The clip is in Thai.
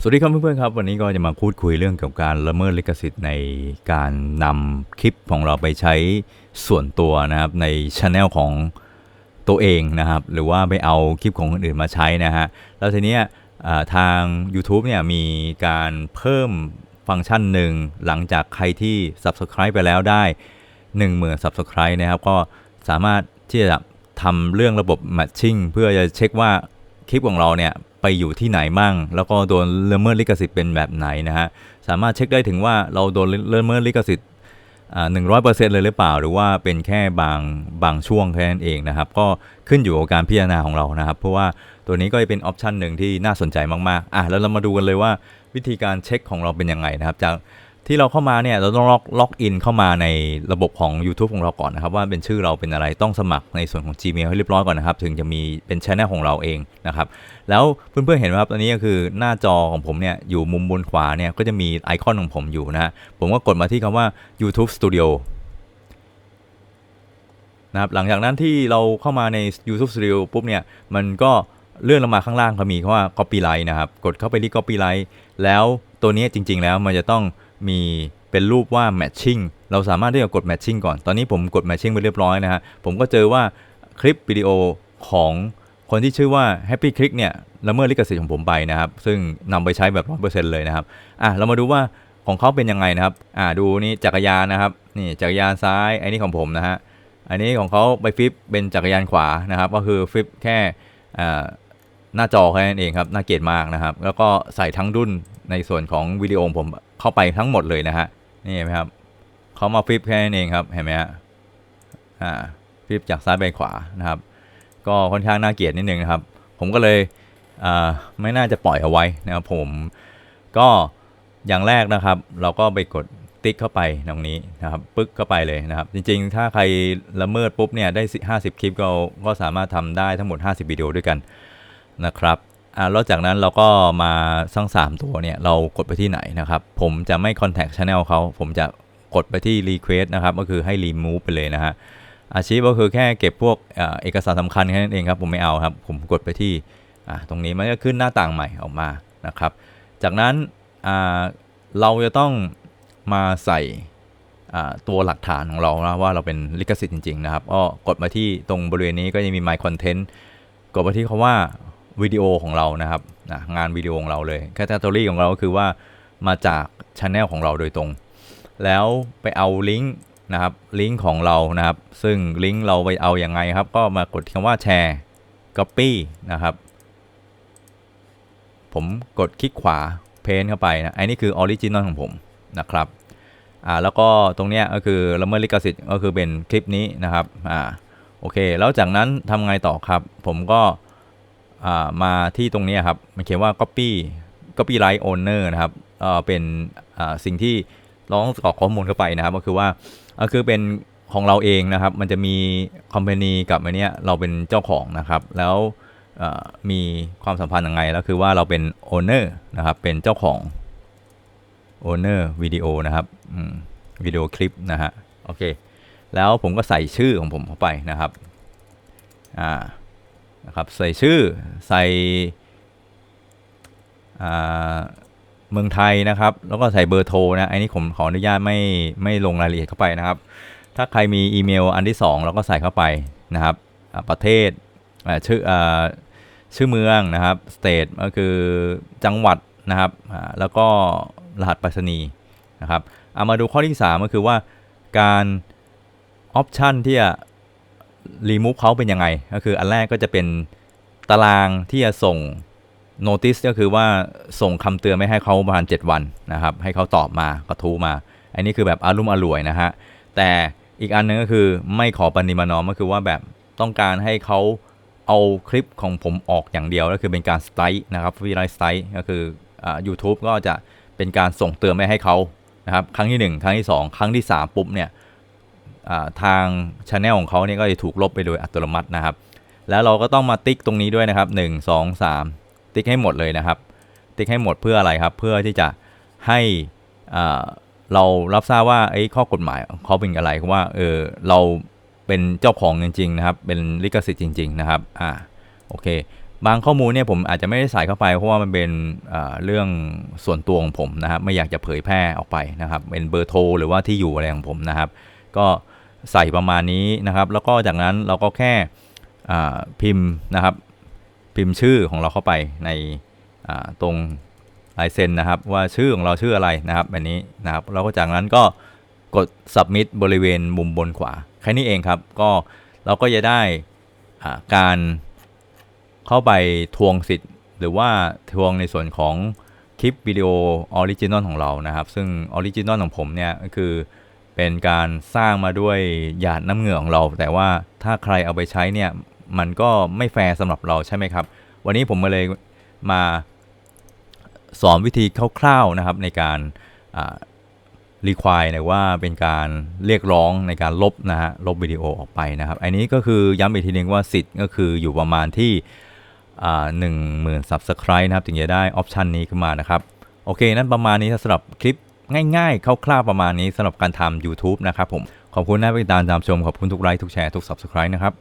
สวัสดีครับเพื่อนๆครับ วันนี้ก็จะมาพูดคุยเรื่องเกี่ยวกับการละเมิดลิขสิทธิ์ในการนำคลิปของเราไปใช้ส่วนตัวนะครับในช anel ของตัวเองนะครับ หรือว่าไปเอาคลิปของคนอื่นมาใช้นะฮะแล้วทีเนี้ยทาง YouTube เนี่ยมีการเพิ่มฟังก์ชันหนึ่งหลังจากใครที่ Subscribe ไปแล้วได้ 10,000 Subscribe นะครับก็สามารถที่จะทำเรื่องระบบ Matching เพื่อจะเช็คว่าคลิปของเราเนี่ย ไปอยู่ที่ไหนมั่ง แล้วก็โดนละเมิดลิขสิทธิ์เป็นแบบไหนนะฮะ สามารถเช็คได้ถึงว่าเราโดนละเมิดลิขสิทธิ์หนึ่งร้อยเปอร์เซ็นต์เลยหรือเปล่า หรือว่าเป็นแค่บางบางช่วงแค่นั้นเองนะครับ ก็ขึ้นอยู่กับการพิจารณาของเรานะครับ เพราะว่าตัวนี้ก็เป็นออปชันหนึ่งที่น่าสนใจมากๆ อะแล้วเรามาดูกันเลยว่าวิธีการเช็คของเราเป็นยังไงนะครับ จาก ที่เราเข้ามาเนี่ยเราต้องล็อกล็อกอินเข้ามาในระบบของ YouTube ของเราก่อนนะครับ ว่าเป็นชื่อเราเป็นอะไรต้องสมัครในส่วนของ Gmail ให้เรียบร้อยก่อนนะครับ ถึงจะมีเป็นช anel ของเราเองนะครับ แล้วเพื่อนๆเห็นไหมครับตอนนี้ก็คือหน้าจอของผมเนี่ยอยู่มุมบนขวาเนี่ยก็จะมีไอคอนของผมอยู่นะผมก็กดมาที่คำว่า YouTube Studio นะครับหลังจากนั้นที่เราเข้ามาใน YouTube Studio ปุ๊บเนี่ยมันก็เลื่อนลงมาข้างล่างเขามีคำว่า Copyright นะครับ กดเข้าไปที่ Copyright แล้วตัวนี้จริง ๆ แล้วมันจะต้อง มีเป็นรูปว่า matching เราสามารถที่จะกด matching ก่อน ตอนนี้ผมกด matching ไปเรียบร้อยนะฮะ ผมก็เจอว่าคลิปวิดีโอของคนที่ชื่อว่า Happy Click เนี่ยละเมิดลิขสิทธิ์ของผมไปนะครับ ซึ่งนำไปใช้แบบ 100%เลยนะครับ อะ เรามาดูว่าของเขาเป็นยังไงนะครับ อะดูนี่จักรยานนะครับ นี่จักรยานซ้าย อันนี้ของผมนะฮะ อันนี้ของเขาไปฟลิปเป็นจักรยานขวานะครับ ก็คือฟลิปแค่อ่าหน้าจอแค่นั้นเองครับ น่าเกลียดมากนะครับ แล้วก็ใส่ทั้งดุน ในส่วนของวิดีโอผมเข้าไปทั้งหมดเลยนะฮะนี่เห็นไหมครับเขามาฟลิปแค่นั้นเองครับเห็นไหมฮะอ่าฟลิปจากซ้ายไปขวานะครับ ก็ค่อนข้างน่าเกลียดนิดนึงนะครับ ผมก็เลยอ่าไม่น่าจะปล่อยเอาไว้นะครับผมก็อย่างแรกนะครับ เราก็ไปกดติ๊กเข้าไปตรงนี้นะครับ ปึ๊กเข้าไปเลยนะครับ จริงๆ ถ้าใครละเมิดปุ๊บเนี่ยได้ 50 คลิปก็ก็สามารถทำได้ทั้งหมด 50 วิดีโอด้วยกันนะครับ อ่าแล้วจากนั้นเราก็มาทั้ง 3 ตัวเนี่ย เรากดไปที่ไหนนะครับ ผมจะไม่ contact channel เขา ผมจะกดไปที่ request นะครับ ก็คือให้ remove ไปเลยนะฮะ อาชีพก็คือแค่เก็บพวกเอ่อเอกสารสำคัญแค่นั้นเองครับ ผมไม่เอาครับ ผมกดไปที่ตรงนี้มันก็ขึ้นหน้าต่างใหม่ออกมานะครับ จากนั้นเราจะต้องมาใส่ตัวหลักฐานของเรานะว่าเราเป็นลิขสิทธิ์จริง ๆ นะครับก็กดมาที่ตรงบริเวณนี้ก็จะมี my content กดไปที่คาว่า วิดีโอของเรานะครับนะงานวิดีโอของเราเลยแคตตา o r y ของเราก็คือว่ามาจากช anel ของเราโดยตรง แล้วไปเอาลิงก์นะครับลิงก์ของเรานะครับ ซึ่งลิงก์เราไปเอาอยัางไงครับ ก็มากดที่คำว่าแชร์ copy นะครับ ผมกดคลิกขวาเพนเข้าไปนะไอ้นี่คือออริจินอลของผมนะครับอ่าแล้วก็ตรงเนี้ยก็คือละเมิดลิขสิทธิ์ก็คือเป็นคลิปนี้นะครับอ่าโอเค แล้วจากนั้นทำไงต่อครับ ผมก็ มาที่ตรงนี้ครับ มันเขียนว่า copy copyright owner นะครับเป็นสิ่งที่เราต้องกรอกข้อมูลเข้าไปนะครับ ก็คือว่าก็คือเป็นของเราเองนะครับ มันจะมีคอมพานีกับอันเนี้ยเราเป็นเจ้าของนะครับ แล้วมีความสัมพันธ์ยังไง แล้วคือว่าเราเป็น owner นะครับ เป็นเจ้าของ owner วิดีโอนะครับวิดีโอคลิปนะฮะ โอเค แล้วผมก็ใส่ชื่อของผมเข้าไปนะครับ อ่า นะครับใส่ชื่อใส่เมืองไทยนะครับ แล้วก็ใส่เบอร์โทรนะอันนี้ผมขออนุญาตไม่ไม่ลงรายละเอียดเข้าไปนะครับ ถ้าใครมีอีเมลอันที่ 2 เราก็ใส่เข้าไปนะครับประเทศชื่ออชื่อเมืองนะครับ state ก็คือจังหวัดนะครับแล้วก็รหัสไปรษณีย์นะครับเอามาดูข้อที่ 3 ก็คือว่าการออปชันที่จะ remove เขาเป็นยังไง ก็คืออันแรกก็จะเป็นตารางที่จะส่ง notice ก็คือว่าส่งคำเตือนไม่ให้เขาประมาณ 7 วันนะครับ ให้เขาตอบมากระทู้มา อันนี้คือแบบอารุ่มอร่วยนะฮะ แต่อีกอันนึงก็คือไม่ขอปณิมานอมก็คือว่าแบบต้องการให้เขาเอาคลิปของผมออกอย่างเดียว ก็คือเป็นการสไตร์นะครับวีไลสไตร์ก็คืออ่า YouTube ก็จะเป็นการส่งเตือนไม่ให้เขานะครับ ครั้งที่ 1 ครั้งที่ 2 ครั้งที่ 3 ปุ๊บเนี่ย ทางช anel ของเขาเนี่ยก็จะถูกลบไปโดยอัตโนมัตินะครับ แล้วเราก็ต้องมาติ๊กตรงนี้ด้วยนะครับ 1 2 3 ติ๊กให้หมดเลยนะครับ ติ๊กให้หมดเพื่ออะไรครับ เพื่อที่จะให้เรารับทราบว่าไอ้ข้อกฎหมายเขาเป็นอะไรว่าเออเราเป็นเจ้าของจริงๆนะครับ เป็นลิขสิทธิ์จริง ๆ นะครับอ่าโอเค บางข้อมูลเนี่ยผมอาจจะไม่ได้ใส่เข้าไปเพราะว่ามันเป็นเรื่องส่วนตัวของผมนะครับ ไม่อยากจะเผยแพร่ออกไปนะครับ เป็นเบอร์โทรหรือว่าที่อยู่อะไรของผมนะครับ ก็ ใส่ประมาณนี้นะครับ แล้วก็จากนั้นเราก็แค่พิมพ์นะครับ พิมพ์ชื่อของเราเข้าไปในตรงลายเซ็นนะครับ ว่าชื่อของเราชื่ออะไรนะครับแบบนี้นะครับ แล้วก็จากนั้นก็กด submit บริเวณมุมบนขวาแค่นี้เองครับ ก็เราก็จะได้การเข้าไปทวงสิทธิ์ หรือว่าทวงในส่วนของคลิปวิดีโอออริจินอลของเรานะครับ ซึ่งออริจินอลของผมเนี่ยก็คือ เป็นการสร้างมาด้วยหยาดน้ำเหงื่อของเรา แต่ว่าถ้าใครเอาไปใช้เนี่ยมันก็ไม่แฟร์สำหรับเราใช่ไหมครับ วันนี้ผมมาเลยมาสอนวิธีคร่าวๆนะครับในการรีควายหรือว่าเป็นการเรียกร้องในการลบนะฮะลบวิดีโอออกไปนะครับ อันนี้ก็คือย้ำอีกทีนึงว่าสิทธิ์ก็คืออยู่ประมาณที่หนึ่งหมื่น subscribe นะครับ ถึงจะได้ออปชันนี้ขึ้นมานะครับ โอเค นั่นประมาณนี้สำหรับคลิป ง่ายๆคร่าวๆประมาณนี้สำหรับการทำ YouTube นะครับผม ขอบคุณนะที่ติดตามตามชม ขอบคุณทุกไลค์ทุกแชร์ทุก subscribe นะครับ